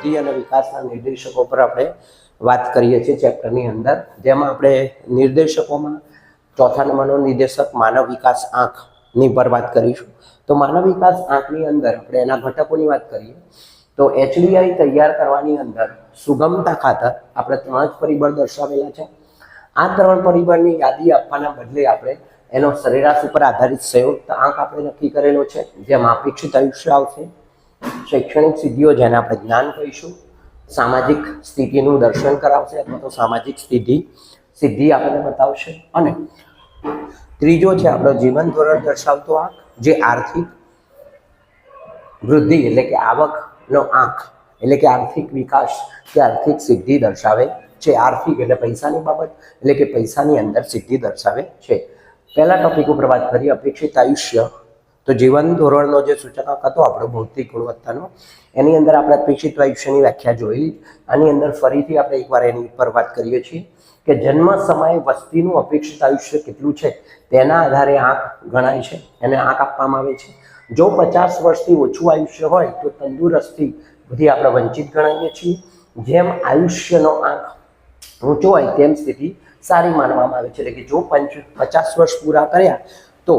વૃદ્ધિ અને વિકાસના નિર્દેશકો પર આપણે વાત કરીએ છીએ ચેપ્ટરની અંદર. જેમાં આપણે નિર્દેશકોમાં ચોથા નંબરનો નિર્દેશક માનવ વિકાસ આંખની પર વાત કરીશું. તો માનવ વિકાસ આંખની અંદર આપણે એના ઘટકોની વાત કરીએ. તો એચડીઆઈ તૈયાર કરવાની અંદર સુગમતા ખાતર આપણે ત્રણ જ પરિબળ દર્શાવેલા છે. આ ત્રણ પરિબળની યાદી આપવાના બદલે આપણે એનો સરેરાશ ઉપર આધારિત સંયુક્ત આંક આપણે નક્કી કરેલો છે, જેમાં અપેક્ષિત આયુષ્ય આવશે. શૈક્ષણિક સિદ્ધિઓ જેને આપણે જ્ઞાન કહીશું, સામાજિક સ્થિતિનું દર્શન કરાવશે અથવા તો સામાજિક સ્થિતિ સિદ્ધિ આપણને બતાવશે. અને ત્રીજો છે આપણો જીવન ધોરણ દર્શાવતો આંક, જે આર્થિક વૃદ્ધિ એટલે કે આવકનો આંક, એટલે કે આર્થિક વિકાસ, કે આર્થિક સિદ્ધિ દર્શાવે છે. આર્થિક એટલે પૈસાની બાબત, એટલે કે પૈસાની અંદર સિદ્ધિ દર્શાવે છે. પહેલા ટોપિક ઉપર વાત કરીએ, અપેક્ષિત આયુષ્ય તો જીવન ધોરણનો જે સૂચકાંક હતો, આપણો ભૌતિક ગુણવત્તાનો, એની અંદર આપણે અપેક્ષિત આયુષ્યની વ્યાખ્યા જોઈ. આની અંદર ફરીથી આપણે એકવાર એની ઉપર વાત કરીએ છીએ કે જન્મ સમયે વસ્તીનું અપેક્ષિત આયુષ્ય કેટલું છે, તેના આધારે આંખ ગણાય છે, એને આંક આપવામાં આવે છે. જો પચાસ વર્ષથી ઓછું આયુષ્ય હોય, તો તંદુરસ્તી બધી આપણે વંચિત ગણાવીએ છીએ. જેમ આયુષ્યનો આંક ઊંચો હોય, તેમ સ્થિતિ સારી માનવામાં આવે છે. એટલે કે જો પંચ, પચાસ વર્ષ પૂરા કર્યા, તો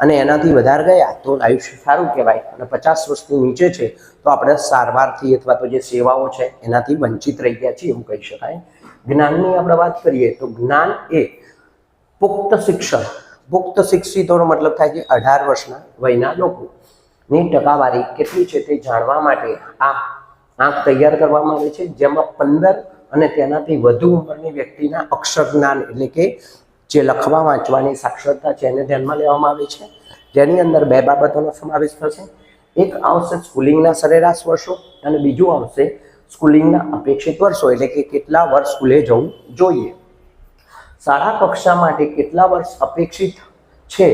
અને એનાથી વધારે ગયા તો આયુષ્ય સારું કહેવાય. અને પચાસ વર્ષથી નીચે છે તો આપણે સારવારથી અથવા તો જે સેવાઓ છે એનાથી વંચિત રહી ગયા છીએ એવું કહી શકાય. જ્ઞાનની આપણે વાત કરીએ તો જ્ઞાન એ પુખ્ત શિક્ષણ. પુખ્ત શિક્ષિતોનો મતલબ થાય છે અઢાર વર્ષના વયના લોકોની ટકાવારી કેટલી છે તે જાણવા માટે આ આંખ તૈયાર કરવામાં આવે છે, જેમાં પંદર અને તેનાથી વધુ ઉંમરની વ્યક્તિના અક્ષર જ્ઞાન એટલે કે જે લખવા, વાંચવાની સાક્ષરતા છે એને ધ્યાનમાં લેવામાં આવે છે. જેની અંદર બે બાબતોનો સમાવેશ થશે એક આવશે સ્કૂલિંગના સરેરાશ વર્ષો અને બીજું આવશે સ્કૂલિંગના અપેક્ષિત વર્ષો, એટલે કે કેટલા વર્ષ સ્કૂલે જવું જોઈએ. શાળા કક્ષા માટે કેટલા વર્ષ અપેક્ષિત છે?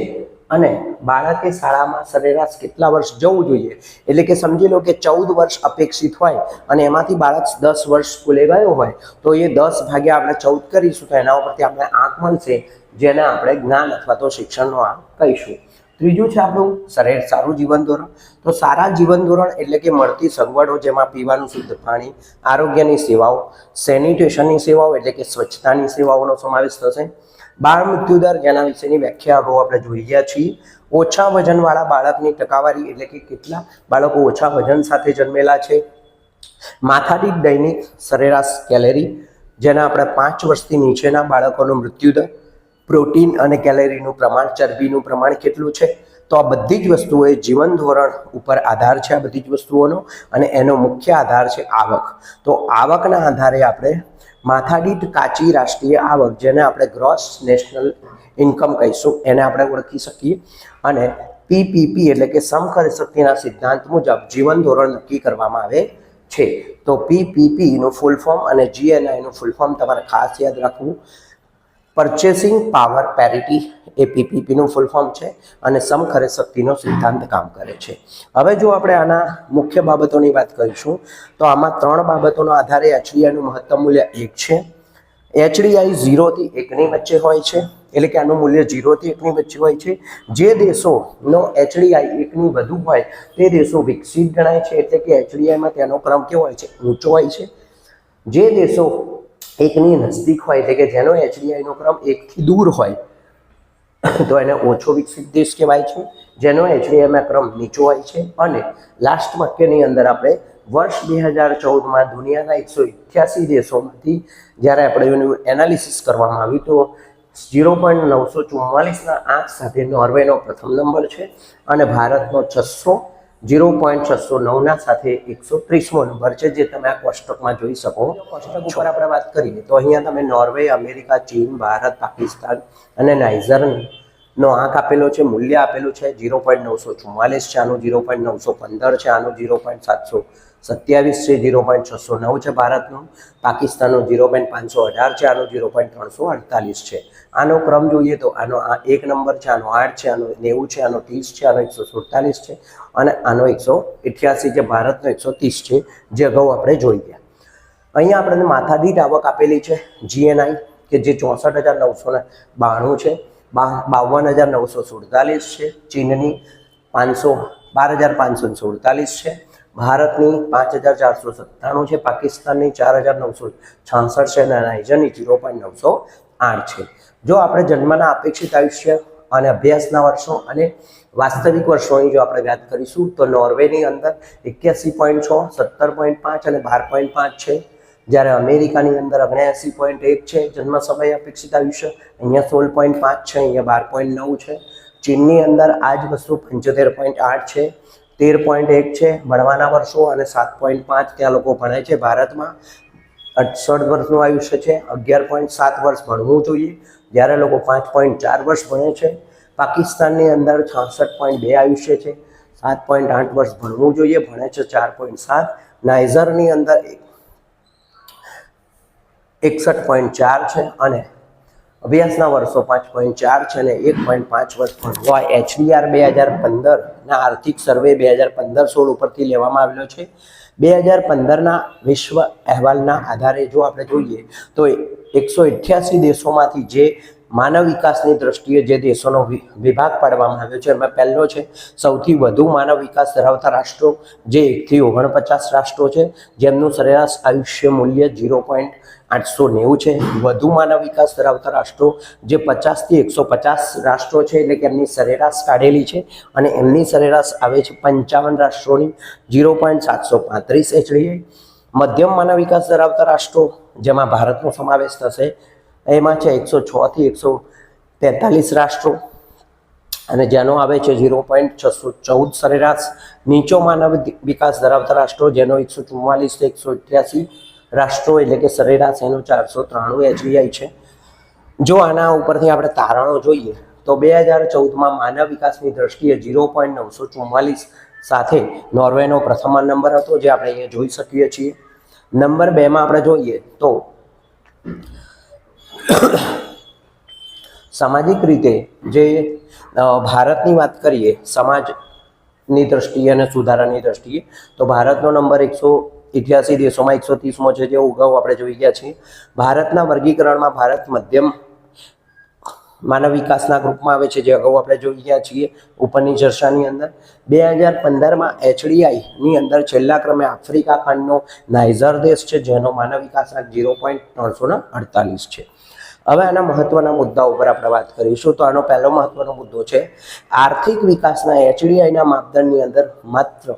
અને બાળકે શાળામાં સરેરાશ કેટલા વર્ષ જવું જોઈએ? એટલે કે સમજી લો કે ચૌદ વર્ષ અપેક્ષિત હોય અને એમાંથી બાળક દસ વર્ષ સ્કૂલે ગયો હોય, તો એ દસ ભાગ્યા આપણે ચૌદ કરીશું તો એના ઉપરથી આપણે આંક મળશે, જેને આપણે જ્ઞાન અથવા તો શિક્ષણનો આંક કહીશું. ત્રીજું છે આપણું સરેર સારું જીવન ધોરણ. તો સારા જીવન ધોરણ એટલે કે મળતી સગવડો જેમાં પીવાનું શુદ્ધ પાણી, આરોગ્યની સેવાઓ, સેનિટેશનની સેવાઓ એટલે કે સ્વચ્છતાની સેવાઓનો સમાવેશ થશે. બાળ મૃત્યુદર જેના વિશેની વ્યાખ્યા અગાઉ આપણે જોઈ ગયા છીએ. ઓછા વજનવાળા બાળકની ટકાવારી એટલે કે કેટલા બાળકો ઓછા વજન સાથે જન્મેલા છે? માથાદીઠ દૈનિક સરેરાશ કેલેરી, જેના આપણે પાંચ વર્ષથી નીચેના બાળકોનો મૃત્યુદર, પ્રોટીન અને કેલેરીનું પ્રમાણ, ચરબીનું પ્રમાણ કેટલું છે? તો આ બધી જ વસ્તુઓ એ જીવન ધોરણ ઉપર આધાર છે આ બધી જ વસ્તુઓનો અને એનો મુખ્ય આધાર છે આવક. તો આવકના આધારે આપણે માથાદીઠ કાચી રાષ્ટ્રીય આવક, જેને આપણે ગ્રોસ નેશનલ ઇન્કમ કહીશું, એને આપણે ઓળખી શકીએ. અને પીપીપી એટલે કે સમખર્ચ શક્તિના સિદ્ધાંત મુજબ જીવન ધોરણ નક્કી કરવામાં આવે છે. તો પીપીપીનું ફૂલ ફોર્મ અને જીએનઆઈનું ફૂલ ફોર્મ તમારે ખાસ યાદ રાખવું. પરચેસિંગ પાવર પેરિટી એ પીપીપીનું ફૂલ ફોર્મ છે અને સમખરે શક્તિનો સિદ્ધાંત કામ કરે છે. હવે જો આપણે આના મુખ્ય બાબતોની વાત કરીશું, તો આમાં ત્રણ બાબતોનો આધારે એચડીઆઈનું મહત્તમ મૂલ્ય એક છે. એચડીઆઈ ઝીરોથી એકની વચ્ચે હોય છે, એટલે કે આનું મૂલ્ય ઝીરોથી એકની વચ્ચે હોય છે. જે દેશોનો એચડીઆઈ એકની વધુ હોય, તે દેશો વિકસિત ગણાય છે, એટલે કે એચડીઆઈમાં તેનો ક્રમ કેવો હોય છે? ઊંચો હોય છે. જે દેશો એકની નજદીક હોય એટલે કે જેનો એચડીઆઈનો ક્રમ એકથી દૂર હોય, તો એને ઓછો વિકસિત દેશ કહેવાય છે. જેનો એચડીઆઈમાં ક્રમ નીચો હોય છે અને લાસ્ટ વાક્યની અંદર આપણે વર્ષ બે હજાર ચૌદમાં દુનિયાના એકસો અઠ્યાસી દેશોમાંથી જ્યારે આપણે એનું એનાલિસિસ કરવામાં આવ્યું તો ઝીરો પોઈન્ટ નવસો ચુમ્માલીસના આંક સાથે નોર્વેનો પ્રથમ નંબર છે અને ભારતનો છસો ઝીરો પોઈન્ટ છસો નવના સાથે એકસો ત્રીસમો નંબર છે જે તમે આ કોષ્ટકમાં જોઈ શકો કોષ્ટક ઉપર આપણે વાત કરીએ તો અહીંયા તમે નોર્વે અમેરિકા ચીન ભારત પાકિસ્તાન અને નાઇઝરની નો આંક આપેલો છે મૂલ્ય આપેલું છે ઝીરો પોઈન્ટ નવસો ચુમ્માલીસ છે આનું જીરો પોઈન્ટ નવસો પંદર છે આનું ઝીરો પોઈન્ટ સાતસો સત્યાવીસ છે, ઝીરો પોઈન્ટ છસો નવ છે ભારતનું. પાકિસ્તાનનો ઝીરો પોઈન્ટ પાંચસો અઢાર છે, આનો ઝીરો પોઈન્ટ ત્રણસો અડતાલીસ છે. આનો ક્રમ જોઈએ તો આનો આ એક નંબર છે, આનો આઠ છે, આનો નેવું છે, આનો ત્રીસ છે, આનો એકસો સુડતાલીસ છે અને આનો એકસો અઠ્યાસી છે, ભારતનો એકસો ત્રીસ છે. જે અગાઉ આપણે જોઈ ગયા. અહીંયા આપણને માથાદીઠ આવક આપેલી છે, જીએનઆઈ, કે જે ચોસઠ હજાર નવસો ને બાણું છે બાવન હજાર નવસો સુડતાલીસ છે, ચીનની પાંચસો બાર હજાર પાંચસો સુડતાલીસ છે ભારતની પાંચ હજાર ચારસો સત્તાણું છે, પાકિસ્તાનની ચાર હજાર નવસો છાસઠ છે અને નાઇજરની ઝીરો પોઈન્ટ નવસો આઠ છે. જો આપણે જન્મના અપેક્ષિત આયુષ્ય અને અભ્યાસના વર્ષો અને વાસ્તવિક વર્ષોની જો આપણે વાત કરીશું, તો નોર્વેની અંદર એક્યાસી પોઈન્ટ છ, સત્તર પોઈન્ટ પાંચ અને બાર પોઈન્ટ પાંચ છે. જ્યારે અમેરિકાની અંદર અગ્નેસી પોઈન્ટ એક છે, જન્મ સમય અપેક્ષિત આયુષ્ય અહીંયા સોળ પોઈન્ટ પાંચ છે, અહીંયા બાર પોઈન્ટ નવ છે. ચીનની અંદર આ જ વસ્તુ પંચોતેર પોઈન્ટ આઠ છે. તેર પોઈન્ટ એક છે, ભણવાના વર્ષો અને સાત પોઈન્ટ પાંચ ત્યાં લોકો ભણે છે ભારતમાં. અડસઠ વર્ષનું આયુષ્ય છે, અગિયાર પોઈન્ટ સાત વર્ષ ભણવું જોઈએ. જ્યારે લોકો પાંચ પોઈન્ટ ચાર વર્ષ ભણે છે, પાકિસ્તાનની અંદર છાસઠ પોઈન્ટ બે આયુષ્ય છે, સાત પોઈન્ટ આઠ વર્ષ ભણવું જોઈએ, ભણે છે ચાર પોઈન્ટ સાત. નાઇઝરની અંદર એકસઠ પોઈન્ટ ચાર છે અને અભ્યાસના વર્ષો પાંચ પોઈન્ટ ચાર છે અને એક પોઈન્ટ પાંચ વર્ષ ભણવા એચડીઆર બે હજાર પંદરના આર્થિક સર્વે બે હજાર પંદર સોળ ઉપરથી લેવામાં આવેલો છે. બે હજાર પંદરના વિશ્વ અહેવાલના આધારે જો આપણે જોઈએ તો એકસો અઠ્યાસી દેશોમાંથી જે માનવ વિકાસની દ્રષ્ટિએ જે દેશોનો વિભાગ પાડવામાં આવ્યો છે, એમાં પહેલો છે સૌથી વધુ માનવ વિકાસ ધરાવતા રાષ્ટ્રો, જે એકથી ઓગણપચાસ રાષ્ટ્રો છે. જેમનું સરેરાશ આયુષ્ય મૂલ્ય ઝીરો પોઈન્ટ આઠસો નેવું છે. વધુ માનવ વિકાસ ધરાવતા રાષ્ટ્રો, જે પચાસથી એકસો પચાસ રાષ્ટ્રો છે, એટલે કે એમની સરેરાશ કાઢેલી છે અને એમની સરેરાશ આવે છે પંચાવન રાષ્ટ્રોની, ઝીરો પોઈન્ટ સાતસો પાંત્રીસ એચડીઆઈ મધ્યમ માનવ વિકાસ ધરાવતા રાષ્ટ્રો, જેમાં ભારતનો સમાવેશ થશે, એમાં છે એકસો છથી એકસો તેતાલીસ રાષ્ટ્રો. અને જેનો આવે છે ઝીરો પોઈન્ટ છસો ચૌદ સરેરાશ. નીચો માનવ વિકાસ ધરાવતા રાષ્ટ્રો, જેનો એકસો ચુમ્માલીસથી એકસો અઠ્યાસી રાષ્ટ્રો એટલે કે સરેરાશ એનો ચારસો ત્રાણું એચવીઆઈ છે. જો આના ઉપરથી આપણે તારણો જોઈએ, તો બે હજાર ચૌદમાં માનવ વિકાસની દ્રષ્ટિએ ઝીરો પોઈન્ટ નવસો ચુમ્માલીસ સાથે નોર્વેનો પ્રથમ નંબર હતો, જે આપણે અહીંયા જોઈ શકીએ છીએ. નંબર બેમાં આપણે જોઈએ તો સામાજિક રીતે જે ભારતની વાત કરીએ, સમાજની દ્રષ્ટિએ અને સુધારાની દ્રષ્ટિએ, તો ભારતનો નંબર એકસો ઇઠ્યાસી દેશોમાં એકસો ત્રીસમો છે જે અગાઉ આપણે જોઈ ગયા છીએ. ભારતના વર્ગીકરણમાં ભારત મધ્યમ માનવ વિકાસના ગ્રુપમાં આવે છે જે અગાઉ આપણે જોઈ ગયા છીએ ઉપરની ચર્ચાની અંદર. બે હજાર પંદરમાં એચડીઆઈની અંદર છેલ્લા ક્રમે આફ્રિકા ખંડનો નાઇઝર દેશ છે, જેનો માનવ વિકાસના ઝીરો પોઈન્ટ ત્રણસો ને અડતાલીસ છે. હવે આના મહત્વના મુદ્દા ઉપર આપણે વાત કરીશું. તો આનો પહેલો મહત્વનો મુદ્દો છે, આર્થિક વિકાસના એચડીઆઈના માપદંડની અંદર માત્ર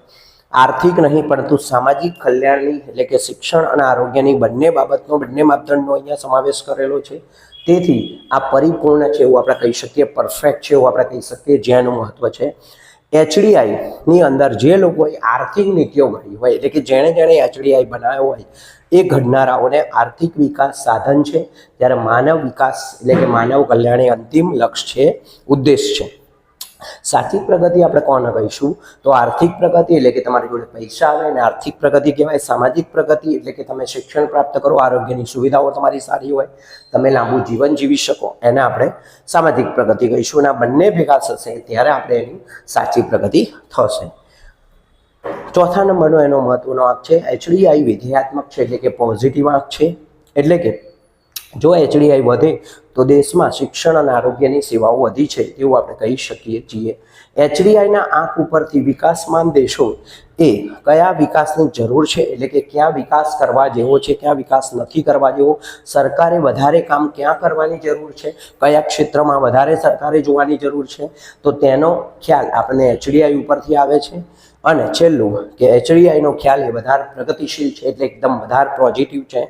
આર્થિક નહીં, પરંતુ સામાજિક કલ્યાણની એટલે કે શિક્ષણ અને આરોગ્યની બંને બાબતનો, બંને માપદંડનો અહીંયા સમાવેશ કરેલો છે. તેથી આ પરિપૂર્ણ છે એવું આપણે કહી શકીએ, પરફેક્ટ છે એવું આપણે કહી શકીએ, જેનું મહત્વ છે. એચડીઆઈની અંદર જે લોકોએ આર્થિક નીતિઓ ઘડી હોય, એટલે કે જેણે જેણે એચડીઆઈ બનાવ્યો હોય, એ ઘડનારાઓને આર્થિક વિકાસ સાધન છે. ત્યારે માનવ વિકાસ એટલે કે માનવ કલ્યાણ અંતિમ લક્ષ્ય છે, ઉદ્દેશ છે. સાચી પ્રગતિ આપણે કોને કહીશું તો આર્થિક પ્રગતિ એટલે કે તમારી જોડે પૈસા આવે અને આર્થિક પ્રગતિ કહેવાય, સામાજિક પ્રગતિ એટલે કે તમે શિક્ષણ પ્રાપ્ત કરો, આરોગ્યની સુવિધાઓ તમારી સારી હોય, તમે લાંબુ જીવન જીવી શકો, એને આપણે સામાજિક પ્રગતિ કહીશું અને આ બંને ભેગા થશે ત્યારે આપણે એની સાચી પ્રગતિ થશે. ચોથા નંબરનો એનો મહત્વનો આંક છે, એચડીઆઈ વિધેયાત્મક છે, એટલે કે પોઝિટિવ આંક છે, એટલે કે જો એચડીઆઈ વધે તો દેશમાં શિક્ષણ અને આરોગ્યની સેવાઓ વધી છે તેવું આપણે કહી શકીએ છીએ. એચડીઆઈના આંક ઉપરથી વિકાસમાન દેશો એ કયા વિકાસની જરૂર છે? એટલે કે ક્યાં વિકાસ કરવા જેવો છે, ક્યાં વિકાસ નથી કરવા જેવો? સરકારે વધારે કામ ક્યાં કરવાની જરૂર છે? કયા ક્ષેત્રમાં વધારે સરકારે જોવાની જરૂર છે? તો તેનો ખ્યાલ આપણને એચડીઆઈ ઉપરથી આવે છે. અને છેલ્લું કે એચડીઆઈનો ખ્યાલ એ વધારે પ્રગતિશીલ છે એટલે એકદમ વધારે પોઝિટિવ છે,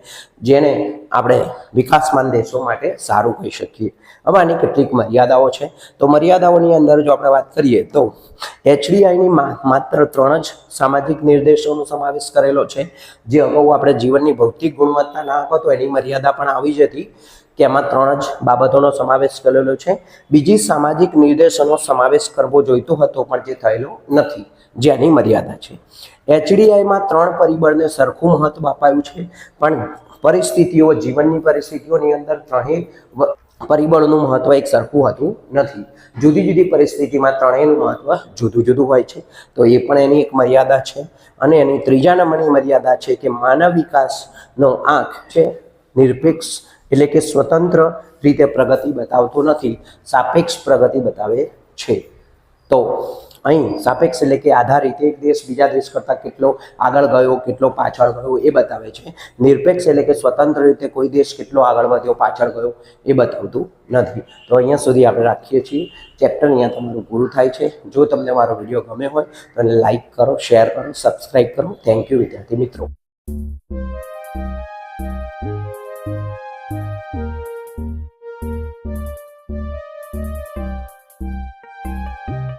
જેને આપણે વિકાસમાન દેશો માટે સારું કહી શકીએ. હવે આની કેટલીક મર્યાદાઓ છે. તો મર્યાદાઓની અંદર જો આપણે વાત કરીએ તો એચડીઆઈની માત્ર ત્રણ જ સામાજિક નિર્દેશોનો સમાવેશ કરેલો છે. જે અગાઉ આપણે જીવનની ભૌતિક ગુણવત્તા ના હતો એની મર્યાદા પણ આવી જ હતી. કે એમાં ત્રણ જ બાબતોનો સમાવેશ કરેલો છે. બીજી સામાજિક નિર્દેશોનો સમાવેશ કરવો જોઈતો હતો પણ જે થયેલો નથી જેની મર્યાદા છે. એચડીઆઈમાં ત્રણ પરિબળને સરખું મહત્વ અપાયું છે, પણ પરિસ્થિતિઓ, જીવનની પરિસ્થિતિઓની અંદર ત્રણેય પરિબળનું મહત્વ એક સરખું હતું નથી. જુદી જુદી પરિસ્થિતિમાં ત્રણેયનું મહત્વ જુદું જુદું હોય છે, તો એ પણ એની એક મર્યાદા છે. અને એની ત્રીજા નંબરની મર્યાદા છે કે માનવ વિકાસનો આંખ છે, નિરપેક્ષ એટલે કે સ્વતંત્ર રીતે પ્રગતિ બતાવતો નથી, સાપેક્ષ પ્રગતિ બતાવે છે. તો અહીં સાપેક્ષ એટલે કે આધારિત, એક દેશ બીજા દેશ કરતાં કેટલો આગળ ગયો, કેટલો પાછળ ગયો, એ બતાવે છે. નિરપેક્ષ એટલે કે સ્વતંત્ર રીતે કોઈ દેશ કેટલો આગળ વધ્યો પાછળ ગયો, એ બતાવતું નથી. તો અહીંયા સુધી આપણે રાખીએ છીએ. ચેપ્ટર અહીંયા તમારું પૂરું થાય છે. જો તમને મારો વીડિયો ગમે હોય, તો લાઈક કરો, શેર કરો, સબસ્ક્રાઈબ કરો. થેન્ક યુ વિદ્યાર્થી મિત્રો.